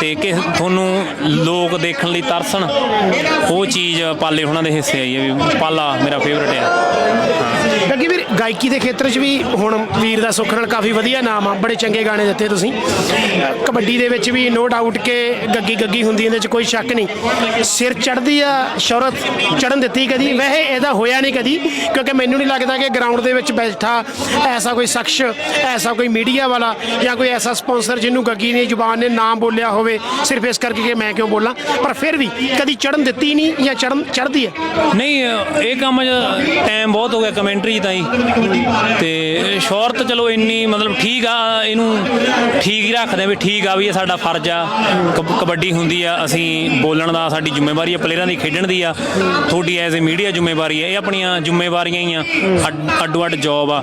ਤੇ ਕਿ ਤੁਹਾਨੂੰ ਲੋਕ ਦੇਖਣ ਲਈ ਤਰਸਣ। ਉਹ ਚੀਜ਼ ਪਾਲੇ ਹੁਣਾਂ ਦੇ ਹਿੱਸੇ ਆਈ ਹੈ ਵੀ ਪਾਲਾ ਮੇਰਾ ਫੇਵਰਟ ਆ। ਕਿਉਂਕਿ ਵੀਰ, ਗਾਇਕੀ ਦੇ ਖੇਤਰ 'ਚ ਵੀ ਹੁਣ ਵੀਰ ਦਾ ਸੁੱਖ ਨਾਲ ਕਾਫੀ ਵਧੀਆ ਨਾਮ ਆ। ਬੜੇ ਚੰਗੇ ਗਾਣੇ ਦਿੱਤੇ ਤੁਸੀਂ। ਕਬੱਡੀ ਦੇ ਵਿੱਚ ਵੀ ਨੋ ਡਾਊਟ ਕਿ ਗੱਗੀ ਗੱਗੀ ਹੁੰਦੀ, ਇਹਦੇ 'ਚ ਕੋਈ ਸ਼ੱਕ ਨਹੀਂ। ਸਿਰ ਚੜਦੀ ਆ, ਸ਼ੌਹਰਤ ਚੜਨ ਦਿੱਤੀ ਕਦੀ। ਵੈਸੇ ਇਹਦਾ ਹੋਇਆ ਨਹੀਂ ਕਦੀ, ਕਿਉਂਕਿ ਮੈਨੂੰ ਨਹੀਂ ਲੱਗਦਾ ਕਿ ਗਰਾਊਂਡ ਦੇ ਵਿੱਚ ਬੈਠਾ ਐਸਾ ਕੋਈ ਸ਼ਖਸ, ਐਸਾ ਕੋਈ ਮੀਡੀਆ ਵਾਲਾ ਜਾਂ ਕੋਈ ਐਸਾ ਸਪਾਂਸਰ ਜਿਹਨੂੰ ਗੱਗੀ ਨੇ, ਜ਼ੁਬਾਨ ਨੇ ਨਾਮ ਬੋਲਿਆ ਹੋਵੇ, ਸਿਰਫ ਇਸ ਕਰਕੇ ਕਿ ਮੈਂ ਕਿਉਂ ਬੋਲਾਂ। ਪਰ ਫਿਰ ਵੀ ਕਦੀ ਚੜਨ ਦਿੱਤੀ ਨਹੀਂ ਜਾਂ ਚੜਨ ਚੜਦੀ ਹੈ? ਨਹੀਂ, ਇਹ ਕੰਮ ਟਾਈਮ ਬਹੁਤ ਹੋ ਗਿਆ ਕਮੈਂਟਰੀ ਤਾਂ ਹੀ। ਤੇ ਸ਼ੌਹਰਤ ਚਲੋ ਇੰਨੀ ਮਤਲਬ ਠੀਕ ਆ ਇਹਨੂੰ ਠੀਕ ਹੀ ਰੱਖਦੇ ਆ ਵੀ ਠੀਕ ਆ ਵੀ ਇਹ ਸਾਡਾ ਫਰਜ਼ ਆ। ਕਬ- ਕਬੱਡੀ ਹੁੰਦੀ ਆ ਅਸੀਂ ਬੋਲਣ ਦਾ ਸਾਡੀ ਜ਼ਿੰਮੇਵਾਰੀ ਆ ਪਲੇਅਰਾਂ ਦੀ ਖੇਡਣ ਦੀ ਆ। ਤੁਹਾਡੀ ਐਜ਼ ਅ ਮੀਡੀਆ ਜ਼ਿੰਮੇਵਾਰੀ ਆ ਇਹ ਆਪਣੀਆਂ ਜ਼ਿੰਮੇਵਾਰੀਆਂ ਹੀ ਆ। ਅੱਡ- ਅੱਡੋ ਅੱਡ ਜੌਬ ਆ।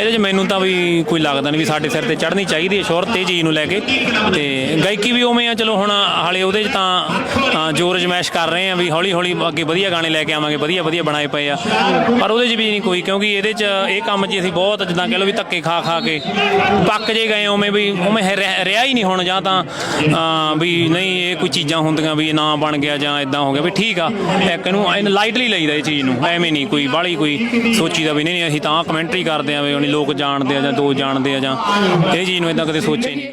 ਇਹਦੇ 'ਚ ਮੈਨੂੰ ਤਾਂ ਵੀ ਕੋਈ ਲੱਗਦਾ ਨਹੀਂ ਵੀ ਸਾਡੇ ਸਿਰ ਤੇ ਚੜ੍ਹਨੀ ਚਾਹੀਦੀ ਹੈ ਸ਼ੌਹਰਤ ਇਹ ਚੀਜ਼ ਨੂੰ ਲੈ ਕੇ। ਤੇ ਗਾਇਕੀ ਵੀ ਉਵੇਂ ਆ ਚਲੋ ਹੁਣ ਹਾਲੇ ਉਹਦੇ 'ਚ ਤਾਂ ਅ, ਜ਼ੋਰ ਜਮੈਸ਼ ਕਰ ਰਹੇ ਆ ਵੀ ਹੌਲੀ ਹੌਲੀ ਅੱਗੇ ਵਧੀਆ ਗਾਣੇ ਲੈ ਕੇ ਆਵਾਂਗੇ ਵਧੀਆ ਵਧੀਆ ਬਣਾਏ ਪਏ ਆ। ਪਰ ਉਹਦੇ 'ਚ ਵੀ ਨਹੀਂ ਕੋਈ ਕਿਉਂਕਿ ਇਹਦੇ 'ਚ ਇਹ ਕੰਮ 'ਚ ਅਸੀਂ ਬਹੁਤ ਜਿੱਦਾਂ ਕਹਿ ਲਓ ਵੀ ਧੱਕੇ ਖਾ ਖਾ ਕੇ ਪੱਕ ਜੇ ਗਏ ਉਵੇਂ ਵੀ ਉਵੇਂ ਰਿਹਾ ਹੀ ਨਹੀਂ ਹੁਣ ਜਾਂ ਤਾਂ ਅ, ਵੀ ਨਹੀਂ ਇਹ ਕੋਈ ਚੀਜ਼ਾਂ ਹੁੰਦੀਆਂ ਵੀ ਨਾ ਬਣ ਗਿਆ ਜਾਂ ਇਦਾਂ ਹੋ ਗਿਆ ਵੀ ਠੀਕ ਆ ਇੱਕ ਨੂੰ ਇਹਨੂੰ ਲਾਈਟਲੀ ਲਈਦਾ ਇਹ ਚੀਜ਼ ਨੂੰ ਐਵੇਂ ਨਹੀਂ ਕੋਈ ਬਾਹਲੀ ਕੋਈ ਸੋਚੀਦਾ ਵੀ ਨਹੀਂ ਨਹੀਂ ਅਸੀਂ ਤਾਂ ਕਮੈਂਟਰੀ ਕਰਦੇ ਆ ਵੀ ਉਹਨੇ ਲੋਕ ਜਾਣਦੇ ਆ ਜਾਂ ਦੋ ਜਾਣਦੇ ਆ ਜਾਂ ਇਹ ਚੀਜ਼ ਨੂੰ ਇਦਾਂ ਕਦੇ ਸੋਚਿਆ ਹੀ ਨਹੀਂ।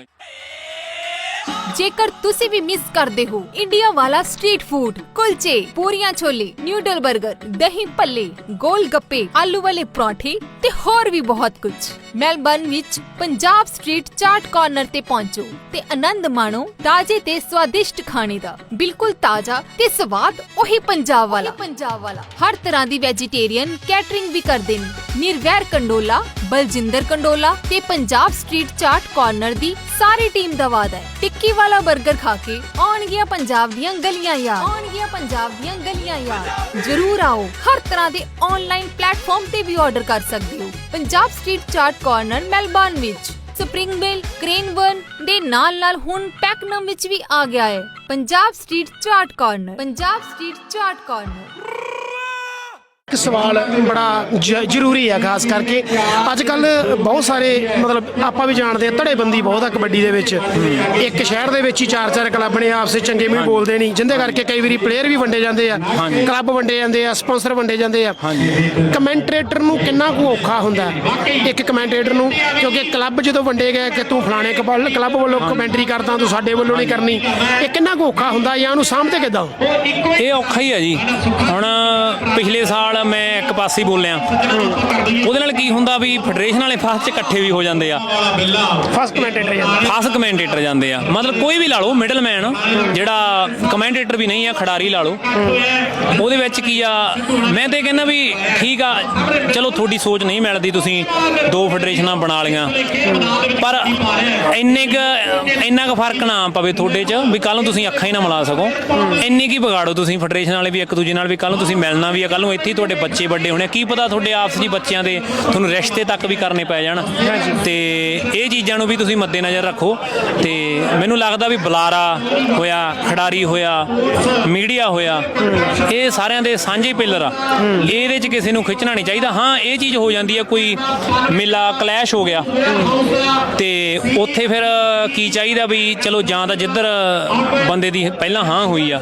ਜੇਕਰ ਤੁਸੀਂ ਵੀ ਮਿਸ ਕਰਦੇ ਹੋ ਇੰਡੀਆ ਵਾਲਾ ਸਟਰੀਟ ਫੂਡ ਕੁਲਚੇ ਪੂਰੀਆਂ ਛੋਲੇ ਨਿਊਡਲ 버ਗਰ ਦਹੀਂ ਭੱਲੇ ਗੋਲ ਗੱਪੇ ਆਲੂ ਵਾਲੇ ਪਰੌਂਠੇ ਤੇ ਹੋਰ ਵੀ ਬਹੁਤ ਕੁਝ ਮੈਲਬਰਨ ਵਿੱਚ ਪੰਜਾਬ ਸਟਰੀਟ ਚਾਟ ਕਾਰਨਰ ਤੇ ਪਹੁੰਚੋ ਤੇ ਆਨੰਦ ਮਾਣੋ ਤਾਜ਼ੇ ਤੇ ਸਵਾਦਿਸ਼ਟ ਖਾਣੇ ਦਾ। ਬਿਲਕੁਲ ਤਾਜ਼ਾ ਤੇ ਸਵਾਦ ਉਹੀ ਪੰਜਾਬ ਵਾਲਾ। ਪੰਜਾਬ ਵਾਲਾ। ਹਰ ਤਰ੍ਹਾਂ ਦੀ ਵੈਜੀਟੇਰੀਅਨ ਕੈਟਰਿੰਗ ਵੀ ਕਰਦੇ ਨੇ। ਨਿਰਵੈਰ ਕੰਡੋਲਾ ਬਲਜਿੰਦਰ ਕੰਡੋਲਾ ਤੇ ਪੰਜਾਬ ਸਟਰੀਟ ਚਾਟ ਕਾਰਨਰ ਦੀ ਸਾਰੀ ਟੀਮ ਦਾ ਵਾਅਦਾ ਹੈ। ਟਿੱਕੀ ਵਾਲਾ 버ਗਰ ਖਾ ਕੇ ਆਉਣਗੀਆਂ ਪੰਜਾਬ ਦੀਆਂ ਗਲੀਆਂ ਯਾਰ। ਆਉਣਗੀਆਂ ਪੰਜਾਬ ਦੀਆਂ ਗਲੀਆਂ ਯਾਰ। ਜਰੂਰ ਆਓ। ਹਰ ਤਰ੍ਹਾਂ ਦੇ ਆਨਲਾਈਨ ਪਲੇਟਫਾਰਮ ਤੇ ਵੀ ਆਰਡਰ ਕਰ ਸਕਦੇ ਹੋ। Punjab street chaat corner Melbourne ਵਿੱਚ। ਸਪ੍ਰਿੰਗਵੈਲ ਕ੍ਰੇਨਵਰਨ ਦੇ ਨਾਲ ਨਾਲ ਹੁਣ ਪੈਕਨਮ ਵਿੱਚ ਵੀ ਆ ਗਿਆ ਹੈ। Punjab street chaat corner Punjab street chaat corner ਇੱਕ ਸਵਾਲ ਬੜਾ ਜ- ਜ਼ਰੂਰੀ ਹੈ ਖਾਸ ਕਰਕੇ। ਅੱਜ ਕੱਲ ਬਹੁਤ ਸਾਰੇ ਮਤਲਬ ਆਪਾਂ ਵੀ ਜਾਣਦੇ ਆ ਧੜੇਬੰਦੀ ਬਹੁਤ ਆ ਕਬੱਡੀ ਦੇ ਵਿੱਚ। ਇੱਕ ਸ਼ਹਿਰ ਦੇ ਵਿੱਚ ਹੀ ਚਾਰ ਚਾਰ ਕਲੱਬ ਨੇ ਆਪਸੇ ਚੰਗੇ ਵੀ ਬੋਲਦੇ ਨਹੀਂ। ਜਿੰਦੇ ਕਰਕੇ ਕਈ ਵਾਰੀ ਪਲੇਅਰ ਵੀ ਵੰਡੇ ਜਾਂਦੇ ਆ ਕਲੱਬ ਵੰਡੇ ਜਾਂਦੇ ਆ ਸਪਾਂਸਰ ਵੰਡੇ ਜਾਂਦੇ ਆ। ਕਮੈਂਟਰੇਟਰ ਨੂੰ ਕਿੰਨਾ ਕੁ ਔਖਾ ਹੁੰਦਾ ਹੈ? ਇੱਕ ਕਮੈਂਟਰੇਟਰ ਨੂੰ ਕਿਉਂਕਿ ਕਲੱਬ ਜਦੋਂ ਵੰਡੇ ਗਏ ਕਿ ਤੂੰ ਫਲਾਣੇ ਕਬੱਲ- ਕਲੱਬ ਵੱਲੋਂ ਕਮੈਂਟਰੀ ਕਰਦਾ ਤੂੰ ਸਾਡੇ ਵੱਲੋਂ ਨਹੀਂ ਕਰਨੀ। ਇਹ ਕਿੰਨਾ ਕੁ ਔਖਾ ਹੁੰਦਾ ਜਾਂ ਉਹਨੂੰ ਸਾਹਮਣੇ ਕਿਦਾਂ? ਇਹ ਔਖਾ ਹੀ ਆ ਜੀ। ਹੁਣ ਪਿਛਲੇ ਸਾਲ ਮੈਂ ਇੱਕ ਪਾਸੇ ਹੀ ਬੋਲਿਆ। ਉਹਦੇ ਨਾਲ ਕੀ ਹੁੰਦਾ ਵੀ ਫੈਡਰੇਸ਼ਨ ਵਾਲੇ ਫਾਸਟ ਚ ਇਕੱਠੇ ਵੀ ਹੋ ਜਾਂਦੇ ਆ। ਫਸਟ ਕਮੈਂਟਰੇਟਰ ਜਾਂਦਾ ਖਾਸ ਕਮੈਂਟੇਟਰ ਜਾਂਦੇ ਆ। ਮਤਲਬ ਕੋਈ ਵੀ ਲਾ ਲਓ ਮਿਡਲਮੈਨ ਜਿਹੜਾ ਕਮੈਂਟੇਟਰ ਵੀ ਨਹੀਂ ਆ ਖਿਡਾਰੀ ਲਾ ਲਓ। ਉਹਦੇ ਵਿੱਚ ਕੀ ਆ ਮੈਂ ਤੇ ਕਹਿੰਦਾ ਵੀ ਠੀਕ ਆ ਚਲੋ ਤੁਹਾਡੀ ਸੋਚ ਨਹੀਂ ਮਿਲਦੀ ਤੁਸੀਂ ਦੋ ਫੈਡਰੇਸ਼ਨਾਂ ਬਣਾ ਲੀਆਂ ਪਰ ਇੰਨੇ ਕ ਇੰਨਾ ਕੁ ਫ਼ਰਕ ਨਾ ਪਵੇ ਤੁਹਾਡੇ 'ਚ ਵੀ ਕੱਲ ਨੂੰ ਤੁਸੀਂ ਅੱਖਾਂ ਹੀ ਨਾ ਮਿਲਾ ਸਕੋ। ਇੰਨੀ ਕੀ ਵਿਗਾੜੋ ਤੁਸੀਂ ਫੈਡਰੇਸ਼ਨ ਵਾਲੇ ਵੀ ਇੱਕ ਦੂਜੇ ਨਾਲ ਵੀ ਕੱਲ ਨੂੰ ਤੁਸੀਂ ਮਿਲਣਾ ਵੀ ਆ ਕੱਲ ਨੂੰ ਇੱਥੇ ਹੀ ਤੁਹਾਡੇ ਬੱਚੇ ਵੱਡੇ ਹੋਣੇ ਆ। ਕੀ ਪਤਾ ਤੁਹਾਡੇ ਆਪਸ ਦੀ ਬੱਚਿਆਂ ਦੇ ਤੁਹਾਨੂੰ ਰਿਸ਼ਤੇ ਤੱਕ ਵੀ ਕਰਨੇ ਪੈ ਜਾਣ। ਤੇ ਇਹ ਚੀਜ਼ਾਂ ਨੂੰ ਵੀ ਤੁਸੀਂ ਮੱਦੇਨਜ਼ਰ ਰੱਖੋ। ਤੇ ਮੈਨੂੰ ਲੱਗਦਾ ਵੀ ਬੁਲਾਰਾ ਹੋਇਆ ਖਿਡਾਰੀ ਹੋਇਆ ਮੀਡੀਆ ਹੋਇਆ ਇਹ ਸਾਰਿਆਂ ਦੇ ਸਾਂਝੇ ਪਿੱਲਰ ਆ। ਇਹਦੇ 'ਚ ਕਿਸੇ ਨੂੰ ਖਿੱਚਣਾ ਨਹੀਂ ਚਾਹੀਦਾ। ਹਾਂ ਇਹ ਚੀਜ਼ ਹੋ ਜਾਂਦੀ ਹੈ ਕੋਈ ਮੇਲਾ ਕਲੈਸ਼ ਹੋ ਗਿਆ। ਤੇ ਉੱਥੇ ਫਿਰ ਕੀ ਚਾਹੀਦਾ ਵੀ ਚਲੋ ਜਾਂ ਤਾਂ ਜਿੱਧਰ ਬੰਦੇ ਦੀ ਪਹਿਲਾਂ ਹਾਂ ਹੋਈ ਆ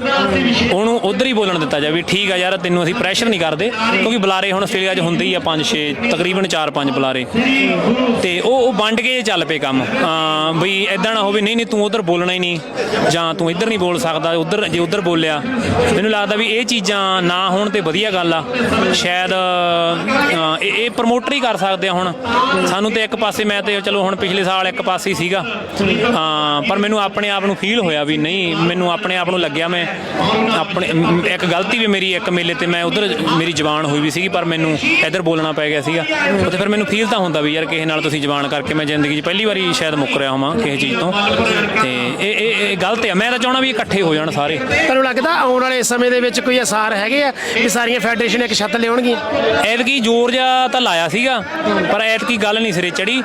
ਉਹਨੂੰ ਉਧਰ ਹੀ ਬੋਲਣ ਦਿੱਤਾ ਜਾਵੇ ਠੀਕ ਆ ਯਾਰ ਤੈਨੂੰ ਅਸੀਂ ਪ੍ਰੈਸ਼ਰ ਨਹੀਂ ਕਰਦੇ। ਕਿਉਂਕਿ ਬੁਲਾਰੇ ਹੁਣ ਆਸਟ੍ਰੇਲੀਆ 'ਚ ਹੁੰਦੇ ਹੀ ਆ 5-6 ਤਕਰੀਬਨ 4-5 ਬੁਲਾਰੇ। ਤੇ ਉਹ ਉਹ ਵੰਡ ਕੇ ਚੱਲ ਪਏ ਕੰਮ। ਹਾਂ ਬਈ ਐਦਾਂ ਨਾ ਹੋਵੇ, ਨਹੀਂ ਨਹੀਂ, ਤੂੰ ਉਧਰ ਬੋਲਣਾ ਹੀ ਨਹੀਂ, ਜਾਂ ਤੂੰ ਇੱਧਰ ਨਹੀਂ ਬੋਲ ਸਕਦਾ, ਉਧਰ, ਜੇ ਉਧਰ ਬੋਲਿਆ, ਮੈਨੂੰ ਲੱਗਦਾ ਵੀ ਇਹ ਚੀਜ਼ਾਂ ਨਾ ਹੋਣ ਤੇ ਵਧੀਆ ਗੱਲ ਆ। ਸ਼ਾਇਦ ਇਹ ਇਹ ਪ੍ਰਮੋਟਰ ਹੀ ਕਰ ਸਕਦੇ ਆ ਹੁਣ। ਸਾਨੂੰ ਤੇ ਇੱਕ ਪਾਸੇ ਮੈਂ ਤੇ, ਚਲੋ ਹੁਣ ਪਿਛਲੇ ਸਾਲ ਇੱਕ ਪਾਸੇ ਹੀ ਸੀਗਾ। ਪਰ ਮੈਨੂੰ ਆਪਣੇ ਆਪ ਨੂੰ ਫੀਲ ਹੋਇਆ ਵੀ ਨਹੀਂ, ਮੈਨੂੰ ਆਪਣੇ ਆਪ ਨੂੰ ਲੱਗਿਆ ਮੈਂ। ਆਪਣੇ, ਇੱਕ ਗਲਤੀ ਵੀ ਮੇਰੀ ਇੱਕ ਮੇਲੇ ਤੇ ਮੈਂ ਉਧਰ, ਮੇਰੀ ਜ਼ਬਾਨ ਹੋਈ ਵੀ ਸੀਗੀ ਪਰ ਮੈਨੂੰ ਇੱਧਰ ਬੋਲਣਾ ਪੈ ਗਿਆ ਸੀਗਾ। ਉੱਥੇ ਫਿਰ ਮੈਨੂੰ ਫੀਲ ਤਾਂ ਹੁੰਦਾ ਵੀ ਯਾਰ ਕਿਸੇ ਨਾਲ ਤੁਸੀਂ ਜ਼ਬਾਨ ਕਰਕੇ ਮੈਂ ਜ਼ਿੰਦਗੀ 'ਚ ਪਹਿਲੀ ਵਾਰੀ ਸ਼ਾਇਦ ਮੁੱਕ ਰਿਹਾ ਹੋਵਾਂ ਕਿਸੇ ਚੀਜ਼ ਤੋਂ। ਤੇ ਇਹ ਇਹ ਇਹ ਗਲਤ ਆ। ਮੈਂ ਤਾਂ ਚਾਹਣਾ ਵੀ ਇਕੱਠੇ ਹੋ ਜਾਣ ਸਾਰੇ। ਤੁਹਾਨੂੰ ਲੱਗਦਾ ਆਉਣ ਵਾਲੇ ਸਮੇਂ ਦੇ ਵਿੱਚ ਕੋਈ ਅਸਾਰ ਹੈਗੇ ਆ ਕਿ ਸਾਰੀਆਂ ਫੈਡਰੇਸ਼ਨ ਇੱਕ ਛੱਤ ਲਿਆਉਣਗੀਆਂ? ਐਤਕੀ ਜ਼ੋਰ ਜਿਹਾ ਤਾਂ ਲਾਇਆ ਸੀਗਾ ਪਰ ਐਤਕੀ ਗੱਲ ਨਹੀਂ ਸਿਰੇ ਚੜੀ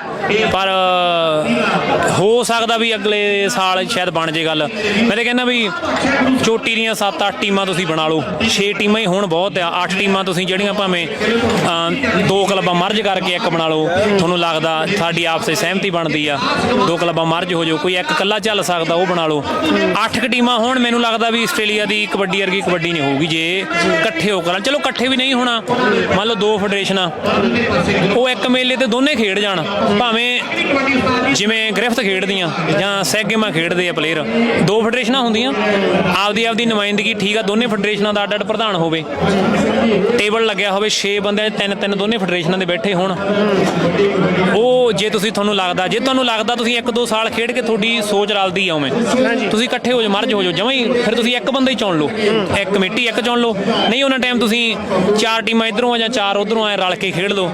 ਪਰ ਹੋ ਸਕਦਾ ਵੀ ਅਗਲੇ ਸਾਲ ਸ਼ਾਇਦ ਬਣ ਜੇ ਗੱਲ। ਮੈਂ ਤਾਂ ਕਹਿੰਦਾ ਵੀ ਚੋਟੀ ਦੀਆਂ 7-8 ਟੀਮਾਂ ਤੁਸੀਂ ਬਣਾ ਲਓ। 6 ਟੀਮਾਂ ਹੀ ਹੁਣ ਬਹੁਤ ਆ। 8 ਟੀਮਾਂ ਤੁਸੀਂ ਜਿਹੜੀਆਂ ਭਾਵੇਂ ਦੋ ਕਲੱਬਾਂ ਮਰਜ ਕਰਕੇ ਇੱਕ ਬਣਾ ਲਓ, ਤੁਹਾਨੂੰ ਲੱਗਦਾ ਸਾਡੀ ਆਪਸੇ ਸਹਿਮਤੀ ਬਣਦੀ ਆ? ਦੋ ਕਲੱਬਾਂ ਮਰਜ ਹੋ ਜਾਓ, ਕੋਈ ਇੱਕ ਇਕੱਲਾ ਚੱਲ ਸਕਦਾ, ਉਹ ਬਣਾ ਲਓ। ਅੱਠ ਕ ਟੀਮਾਂ ਹੋਣ, ਮੈਨੂੰ ਲੱਗਦਾ ਵੀ ਆਸਟ੍ਰੇਲੀਆ ਦੀ ਕਬੱਡੀ ਵਰਗੀ ਕਬੱਡੀ ਨਹੀਂ ਹੋਊਗੀ ਜੇ ਇਕੱਠੇ ਹੋ ਕਰਨ ਚਲੋ, ਇਕੱਠੇ ਵੀ ਨਹੀਂ ਹੋਣਾ। ਮੰਨ ਲਓ ਦੋ ਫੈਡਰੇਸ਼ਨਾਂ ਉਹ ਇੱਕ ਮੇਲੇ ਤੇ ਦੋਨੇ ਖੇਡ ਜਾਣ। ਭਾਵੇਂ ਜਿਵੇਂ ਗ੍ਰਿਫਤ ਖੇਡਦੀਆਂ ਜਾਂ ਸੈਗੇਮਾ ਖੇਡਦੇ ਆ ਪਲੇਅਰ ਦੋ ਫੈਡਰੇਸ਼ਨਾਂ ਹੁੰਦੀਆਂ। ਆਪਦੀ ਆਪਦੀ ਨੁਮਾਇੰਦਗੀ ਠੀਕ ਆ, ਦੋਨੇ ਫੈਡਰੇਸ਼ਨਾਂ ਦਾ ਅੱਡ ਅੱਡ ਪ੍ਰਧਾਨ ਹੋਵੇ। ਟੇਬਲ ਲੱਗਿਆ ਹੋਵੇ 6 ਬੰਦਿਆਂ 'ਚ ਤਿੰਨ ਤਿੰਨ ਦੋਨੇ ਫੈਡਰੇਸ਼ਨਾਂ ਦੇ ਬੈਠੇ ਹੋਣ। ਉਹ ਜੇ ਤੁਸੀਂ ਤੁਹਾਨੂੰ ਲੱਗਦਾ ਜੇ ਤੁਹਾਨੂੰ ਲੱਗਦਾ ਤੁਸੀਂ ਇੱਕ ਦੋ ਸਾਲ ਖੇਡ ਕੇ ਤੁਹਾਡੀ ਸੋਚ ਰਲਦੀ ਆ ਉਵੇਂ ਤੁਸੀਂ ਇਕੱਠੇ ਹੋ ਜਾਓ ਮਰਜ ਹੋ ਜਾਓ ਜਮਾਂ ਹੀ ਫਿਰ ਤੁਸੀਂ ਇੱਕ ਬੰਦਾ ਹੀ ਚੁਣ ਲਓ। ਇੱਕ ਕਮੇਟੀ ਇੱਕ ਚੁਣ ਲਓ। ਨਹੀਂ ਉਹਨਾਂ ਟਾਈਮ ਤੁਸੀਂ ਚਾਰ ਟੀਮਾਂ ਇਧਰੋਂ ਆ ਜਾਂ ਚਾਰ ਉਧਰੋਂ ਆ ਰਲ ਕੇ ਖੇਡ ਲਓ।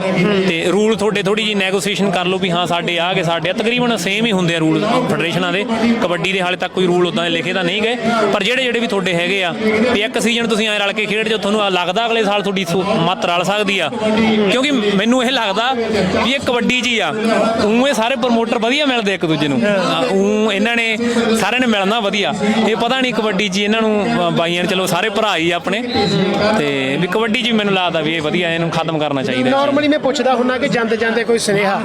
ਤੇ ਰੂਲ ਤੁਹਾਡੇ ਥੋੜੀ ਜੀ ਨੈਗੋਸੀਏਸ਼ਨ ਕਰ ਲਓ ਵੀ ਹਾਂ ਸਾਡੇ ਆ ਗਏ ਸਾਡੇ ਤਕਰੀਬਨ ਸੇਮ ਹੀ ਹੁੰਦੇ ਆ ਰੂਲ ਫੈਡਰੇਸ਼ਨਾਂ ਦੇ। ਕਬੱਡੀ ਦੇ ਹਾਲੇ ਤੱਕ ਕੋਈ ਰੂਲ ਉਦਾਂ ਦੇ ਲਿਖੇ ਤਾਂ ਨਹੀਂ ਗਏ। ਪਰ ਜਿਹੜੇ ਜਿਹੜੇ ਵੀ ਤੁਹਾਡੇ ਹੈਗੇ ਆ ਵੀ ਇੱਕ ਸੀਜ਼ਨ ਤੁਸੀਂ ਐ ਰਲ ਕੇ ਖੇਡ ਜੋ ਤੁਹਾਨੂੰ ਲੱਗਦਾ ਅਗਲੇ ਸਾਲ ਤੁਹਾਡੀ ਮੱਤ ਰਲ ਸਕਦੀ ਆ। ਕਿਉਂਕਿ ਮੈਨੂੰ ਇਹ ਲੱਗਦਾ ਵੀ ਇਹ ਕਬੱਡੀ ਹੀ ਆ। ਉਹ ਇਹ ਸਾਰੇ ਪ੍ਰਮੋਟਰ ਵਧੀਆ ਮਿਲਦੇ ਇੱਕ ਦੂਜੇ ਨੂੰ। ਉਹ ਇਹਨਾਂ ਨੇ ਸਾਰਿਆਂ ਨੇ ਮਿਲਣਾ ਵਧੀਆ। ਇਹ ਪਤਾ ਨਹੀਂ ਕਬੱਡੀ ਹੀ ਇਹਨਾਂ ਨੂੰ ਬਾਈਆਂ ਚਲੋ ਸਾਰੇ ਭਰਾ ਹੀ ਆਪਣੇ। ਤੇ ਵੀ ਕਬੱਡੀ ਵੀ ਮੈਨੂੰ ਲੱਗਦਾ ਵੀ ਇਹ ਵਧੀਆ ਇਹਨੂੰ ਖਤਮ ਕਰਨਾ ਚਾਹੀਦਾ। ਨਾਰਮਲੀ ਮੈਂ ਪੁੱਛਦਾ ਹੁੰਨਾ ਕਿ ਜਾਂਦੇ ਜਾਂਦੇ ਕੋਈ ਸੁਨੇਹਾ।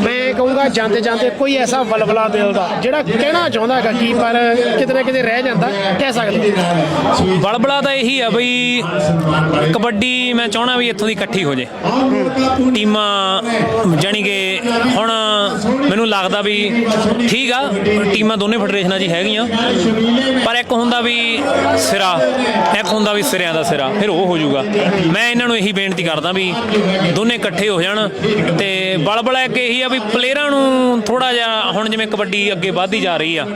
ਮੈਂ ਕਹੂੰਗਾ ਜਾਂਦੇ ਜਾਂਦੇ ਕੋਈ ਐਸਾ ਵਲਵਲਾ ਦਿਲ ਦਾ ਜਿਹੜਾ ਕਹਿਣਾ ਚਾਹੁੰਦਾ ਹੈਗਾ ਕੀ ਪਰ ਕਿਤੇ ਨਾ ਕਿਤੇ ਰਹਿ ਜਾਂਦਾ ਕਹਿ ਸਕਦੇ। ਬਲਬਲਾ ਤਾਂ ਇਹੀ ਆ ਬਈ ਕਬੱਡੀ ਮੈਂ ਚਾਹਣਾ ਵੀ ਇੱਥੋਂ ਦੀ ਇਕੱਠੀ ਹੋ ਜੇ। ਟੀਮਾਂ, ਜਾਣੀ ਕਿ ਹੁਣ ਮੈਨੂੰ ਲੱਗਦਾ ਵੀ ਠੀਕ ਆ, ਟੀਮਾਂ ਦੋਨੇ ਫੈਡਰੇਸ਼ਨਾਂ 'ਚ ਹੀ ਹੈਗੀਆਂ। ਪਰ ਇੱਕ ਹੁੰਦਾ ਵੀ ਸਿਰਾ, ਇੱਕ ਹੁੰਦਾ ਵੀ ਸਿਰਿਆਂ ਦਾ ਸਿਰਾ, ਫਿਰ ਉਹ ਹੋ ਜਾਊਗਾ। ਮੈਂ ਇਹਨਾਂ ਨੂੰ ਇਹੀ ਬੇਨਤੀ ਕਰਦਾ ਵੀ ਦੋਨੇ ਇਕੱਠੇ ਹੋ ਜਾਣ ਤੇ ਬਲਬਲਾ ਇੱਕ ਇਹੀ ਆ ਵੀ ਪਲੇਅਰਾਂ ਨੂੰ ਥੋੜਾ ਜਿਹਾ ਹੁਣ ਜਿਵੇਂ ਕਬੱਡੀ ਅੱਗੇ ਵਧਦੀ ਜਾ ਰਹੀ ਆ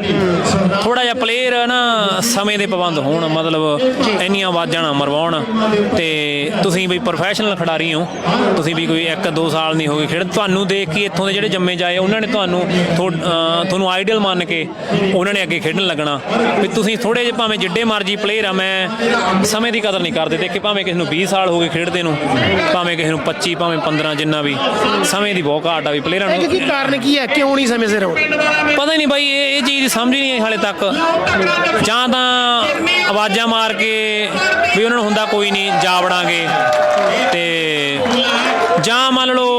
ਥੋੜਾ ਜਿਹਾ ਪਲੇਅਰ ਨਾ ਸਮੇਂ ਦੇ ਪਾਬੰਦ ਹੋਣ, ਮਤਲਬ ਇੰਨੀਆਂ ਆਵਾਜ਼ਾਂ ਨਾ ਮਰਵਾਉਣ ਤੇ ਤੁਸੀਂ ਵੀ ਪ੍ਰੋਫੈਸ਼ਨਲ ਖਿਡਾਰੀ ਹੋ ਤੁਸੀਂ ਵੀ ਕੋਈ 1-2 ਸਾਲ ਨਹੀਂ ਹੋਗੇ ਖੇਡ ਤੁਹਾਨੂੰ ਦੇਖ ਕੇ ਇੱਥੋਂ ਦੇ ਜਿਹੜੇ ਜੰਮੇ ਜਾਏ ਉਹਨਾਂ ਨੇ ਤੁਹਾਨੂੰ ਤੁਹਾਨੂੰ ਆਈਡਲ ਮੰਨ ਕੇ ਉਹਨਾਂ ਨੇ ਅੱਗੇ ਖੇਡਣ ਲੱਗਣਾ। ਵੀ ਤੁਸੀਂ ਥੋੜੇ ਜਿਹੇ ਭਾਵੇਂ ਜਿੱਡੇ ਮਰਜ਼ੀ ਪਲੇਅਰ ਆ ਮੈਂ ਸਮੇਂ ਦੀ ਕਦਰ ਨਹੀਂ ਕਰਦੇ। ਦੇਖੇ ਭਾਵੇਂ ਕਿਸੇ ਨੂੰ 20 ਸਾਲ ਹੋ ਗਏ ਖੇਡਦੇ ਨੂੰ ਭਾਵੇਂ ਕਿਸੇ ਨੂੰ 25 ਭਾਵੇਂ 15 ਜਿੰਨਾ ਵੀ। ਸਮੇਂ ਦੀ ਬਹੁਤ ਘਾਟ ਆ ਵੀ ਪਲੇਅਰਾਂ ਨੂੰ ਕੀ ਕਾਰਨ ਕੀ ਹੈ? ਕਿਉਂ ਨਹੀਂ ਸਮੇਂ ਸਿਰ ਹੋ ਪਤਾ ਹੀ ਨਹੀਂ ਬਾਈ ਇਹ ਇਹ ਚੀਜ਼ ਸਮਝ ਹੀ ਨਹੀਂ ਆਈ ਹਾਲੇ ਤੱਕ। ਜਾਂ ਤਾਂ ਆਵਾਜ਼ਾਂ ਮਾਰ ਕੇ ਵੀ ਉਹਨਾਂ ਨੂੰ ਹੁੰਦਾ ਕੋਈ ਨਹੀਂ ਜਾ ਵੜਾਂਗੇ ਤੇ ਜਾਂ ਮੰਨ ਲਓ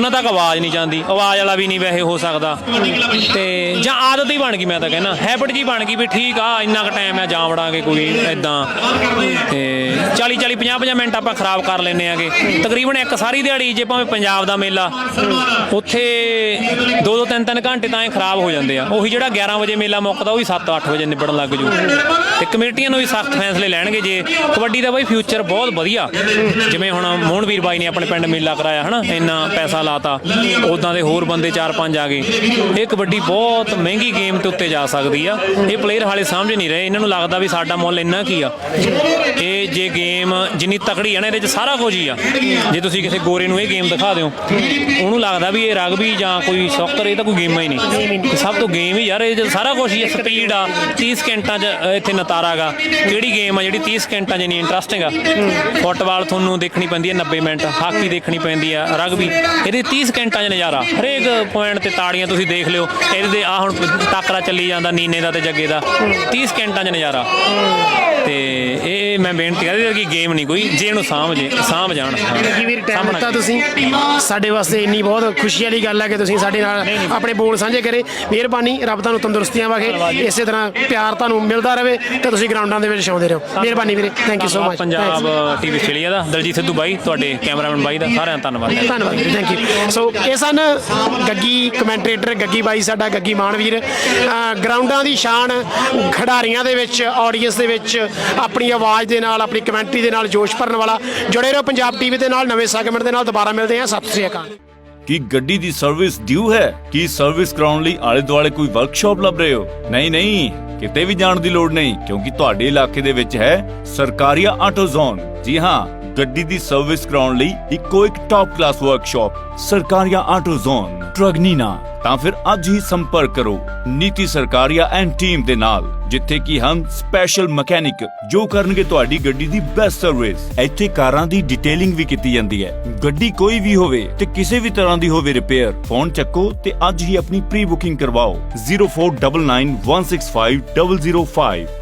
ਉਹਨਾਂ ਤੱਕ ਆਵਾਜ਼ ਨਹੀਂ ਜਾਂਦੀ, ਆਵਾਜ਼ ਵਾਲਾ ਵੀ ਨਹੀਂ ਵੈਸੇ ਹੋ ਸਕਦਾ। ਤੇ ਜਾਂ ਆਦਤ ਹੀ ਬਣ ਗਈ ਮੈਂ ਤਾਂ ਕਹਿੰਦਾ ਹੈਬਿਟ ਜੀ ਬਣ ਗਈ ਵੀ ਠੀਕ ਆ, ਇੰਨਾ ਕੁ ਟਾਈਮ ਆ ਜਾ ਵੜਾਂਗੇ ਕੋਈ ਐਦਾਂ ਤੇ 40 40 50 50 ਮਿੰਟ ਆਪਾਂ ਖਰਾਬ ਕਰ ਲੈਨੇ ਆਗੇ। ਤਕਰੀਬਨ ਇੱਕ ਸਾਰੀ ਦਿਹਾੜੀ ਜੇ ਭਾਵੇਂ ਪੰਜਾਬ ਦਾ ਮੇਲਾ, ਉੱਥੇ ਦੋ ਦੋ, ਤਿੰਨ ਤਿੰਨ ਘੰਟੇ ਤਾਂ ਇਹ ਖਰਾਬ ਹੋ ਜਾਂਦੇ ਆ। ਉਹੀ ਜਿਹੜਾ 11 ਵਜੇ ਮੇਲਾ ਮੁੱਕਦਾ, ਉਹ ਵੀ 7-8 ਵਜੇ ਨਿਬੜਨ ਲੱਗ ਜੂ। ਤੇ ਕਮੇਟੀਆਂ ਨੂੰ ਵੀ ਸਖਤ ਫੈਸਲੇ ਲੈਣਗੇ ਜੇ। ਕਬੱਡੀ ਦਾ ਬਈ ਫਿਊਚਰ ਬਹੁਤ ਵਧੀਆ। ਜਿਵੇਂ ਹੁਣ ਮੋਹਨਵੀਰ ਬਾਈ ਨੇ ਆਪਣੇ ਪਿੰਡ ਮੇਲਾ ਕਰਾਇਆ, ਹਨਾ? ਇੰਨਾ ਪੈਸਾ ਲਾਤਾ ਉਦਾਂ ਦੇ ਹੋਰ ਬੰਦੇ 4-5 ਆ ਗਏ। ਇਹ ਕਬੱਡੀ ਬਹੁਤ ਮਹਿੰਗੀ ਗੇਮ ਤੇ ਉੱਤੇ ਜਾ ਸਕਦੀ ਆ। ਇਹ ਪਲੇਅਰ ਹਾਲੇ ਸਮਝ ਨਹੀਂ ਰਹੇ। ਇਹਨਾਂ ਨੂੰ ਲੱਗਦਾ ਵੀ ਸਾਡਾ ਮੁੱਲ ਇੰਨਾ ਕੀ ਆ। ਇਹ ਜੇ ਗੇਮ ਜਿੰਨੀ ਤਕੜੀ ਆ ਨਾ, ਇਹਦੇ 'ਚ ਸਾਰਾ ਕੁਝ ਹੀ ਆ। ਜੇ ਤੁਸੀਂ ਕਿਸੇ ਗੋਰੇ ਨੂੰ ਇਹ ਗੇਮ ਦਿਖਾ ਦਿਓ, ਉਹਨੂੰ ਲੱਗਦਾ ਵੀ ਇਹ ਰਗਬੀ ਜਾਂ ਕੋਈ ਸੌਕਰ ਇਹ ਤਾਂ ਕੋਈ ਗੇਮ ਹੀ ਨਹੀਂ। ਸਭ ਤੋਂ ਗੇਮ ਹੀ ਯਾਰ, ਇਹ 'ਚ ਸਾਰਾ ਕੁਝ ਹੀ ਸਪੀਡ ਆ 30 ਸਕਿੰਟਾਂ 'ਚ ਇੱਥੇ ਨਤਾਰਾ ਗਾ। ਕਿਹੜੀ ਗੇਮ ਆ ਜਿਹੜੀ 30 ਸਕਿੰਟਾਂ 'ਚ ਨਹੀਂ ਇੰਟਰਸਟਿੰਗ ਆ? ਫੁੱਟਬਾਲ ਤੁਹਾਨੂੰ ਦੇਖਣੀ ਪੈਂਦੀ ਹੈ 90 ਮਿੰਟ, ਹਾਕੀ ਦੇਖਣੀ ਪੈਂਦੀ ਆ, ਰਗਬੀ। ਇਹਦੇ 30 ਸਕਿੰਟਾਂ 'ਚ ਨਜ਼ਾਰਾ। ਹਰੇਕ ਪੁਆਇੰਟ ਤੇ ਤਾੜੀਆਂ ਤੁਸੀਂ ਦੇਖ ਲਿਓ, ਇਹਦੇ ਦੇ ਆ ਹੁਣ ਟਾਕਰਾ ਚੱਲੀ ਜਾਂਦਾ ਨੀਨੇ ਦਾ ਤੇ ਜੱਗੇ ਦਾ। 30 ਸਕਿੰਟਾਂ 'ਚ ਨਜ਼ਾਰਾ। ਤੇ ਇਹ ਮੈਂ ਬੇਨਤੀ ਕਰਦੀ ਕਿ ਗੇਮ ਨਹੀਂ ਕੋਈ ਜੇ ਇਹਨੂੰ ਸਾਂਭ ਜੇ ਸਾਂਭ ਜਾਣ। ਕੀ ਵੀਰ ਟਾਈਮ ਸਾਂਭਣਾ ਦਿੱਤਾ ਤੁਸੀਂ? ਸਾਡੇ ਵਾਸਤੇ ਇੰਨੀ ਬਹੁਤ ਖੁਸ਼ੀ ਵਾਲੀ ਗੱਲ ਹੈ ਕਿ ਤੁਸੀਂ ਸਾਡੇ ਨਾਲ ਆਪਣੇ ਬੋਲ ਸਾਂਝੇ ਕਰੇ। ਮਿਹਰਬਾਨੀ ਰੱਬ ਤੁਹਾਨੂੰ ਤੰਦਰੁਸਤੀਆਂ ਵਾਖੇ ਇਸੇ ਤਰ੍ਹਾਂ ਪਿਆਰ ਤੁਹਾਨੂੰ ਮਿਲਦਾ ਰਹੇ ਤੇ ਤੁਸੀਂ ਗਰਾਊਂਡਾਂ ਦੇ ਵਿੱਚ ਆਉਂਦੇ ਰਹੋ। ਮਿਹਰਬਾਨੀ ਵੀਰੇ thank you so much Punjab TV Australia ਦਾ। ਦਲਜੀਤ ਸਿੱਧੂ ਬਾਈ ਤੁਹਾਡੇ ਕੈਮਰਾਮੈਨ ਬਾਈ ਦਾ। ਸਾਰਿਆਂ ਦਾ ਧੰਨਵਾਦ। ਧੰਨਵਾਦ ਵੀਰੇ ਥੈਂਕ ਯੂ ਸੋ ਇਹ ਸਨ ਗੱਗੀ ਕਮੈਂਟੇਟਰ ਗੱਗੀ ਬਾਈ ਸਾਡਾ ਗੱਗੀ ਮਾਨ ਵੀਰ। ਅਹ ਗਰਾਊਂਡਾਂ ਦੀ ਸ਼ਾਨ ਖਿਡਾਰੀਆਂ ਦੇ ਵਿੱਚ ਆਡੀਅנס ਦੇ ਵਿੱਚ ਆਪਣੀ ਆਵਾਜ਼ ਦੇ ਨਾਲ, ਆਪਣੀ ਕਮੈਂਟਰੀ ਦੇ ਨਾਲ ਜੋਸ਼ ਭਰਨ ਵਾਲਾ ਜੁੜੇ ਰਹੋ ਪੰਜਾਬ ਟੀਵੀ ਦੇ ਨਾਲ, ਨਵੇਂ ਸੈਗਮੈਂਟ ਦੇ ਨਾਲ, ਦੁਬਾਰਾ ਮਿਲਦੇ ਹਾਂ। ਸਤਿ ਸ੍ਰੀ ਅਕਾਲ। ਕੀ ਗੱਡੀ ਦੀ ਸਰਵਿਸ ਡਿਊ ਹੈ? ਕੀ ਸਰਵਿਸ ਕਰਾਉਣ ਲਈ ਆਲੇ ਦੁਆਲੇ ਕੋਈ ਵਰਕਸ਼ਾਪ ਲੱਭ ਰਹੇ ਹੋ? ਨਹੀਂ ਨਹੀਂ, ਕਿਤੇ ਵੀ ਜਾਣ ਦੀ ਲੋੜ ਨਹੀਂ, ਕਿਉਂਕਿ ਤੁਹਾਡੇ ਇਲਾਕੇ ਦੇ ਵਿੱਚ ਹੈ ਸਰਕਾਰੀਆ ਆਟੋ ਜ਼ੋਨ। ਜੀ ਹਾਂ ਗੱਡੀ ਦੀ ਸਰਵਿਸ ਕਰਾਉਣ ਲਈ ਇੱਕੋ ਇੱਕ top class workshop Sarkaria auto zone Truganina ਤਾਂ ਫਿਰ ਅੱਜ ਹੀ ਸੰਪਰਕ ਕਰੋ ਨੀਤੀ ਸਰਕਾਰੀਆ ਐਂਡ ਟੀਮ ਦੇ ਨਾਲ, ਜਿੱਥੇ ਕਿ ਹਮ ਸਪੈਸ਼ਲ ਮਕੈਨਿਕ ਜੋ ਕਰਨਗੇ ਤੁਹਾਡੀ ਗੱਡੀ ਦੀ ਬੈਸਟ ਸਰਵਿਸ ਇੱਥੇ ਕਾਰਾਂ ਦੀ ਡਿਟੇਲਿੰਗ ਵੀ ਕੀਤੀ ਜਾਂਦੀ ਹੈ। ਗੱਡੀ ਕੋਈ ਵੀ ਹੋਵੇ ਤੇ ਕਿਸੇ ਵੀ ਤਰ੍ਹਾਂ ਦੀ ਹੋਵੇ ਰਿਪੇਅਰ ਫੋਨ ਚੱਕੋ ਤੇ ਅੱਜ ਹੀ ਆਪਣੀ ਪ੍ਰੀ ਬੁਕਿੰਗ ਕਰਵਾਓ 0499165005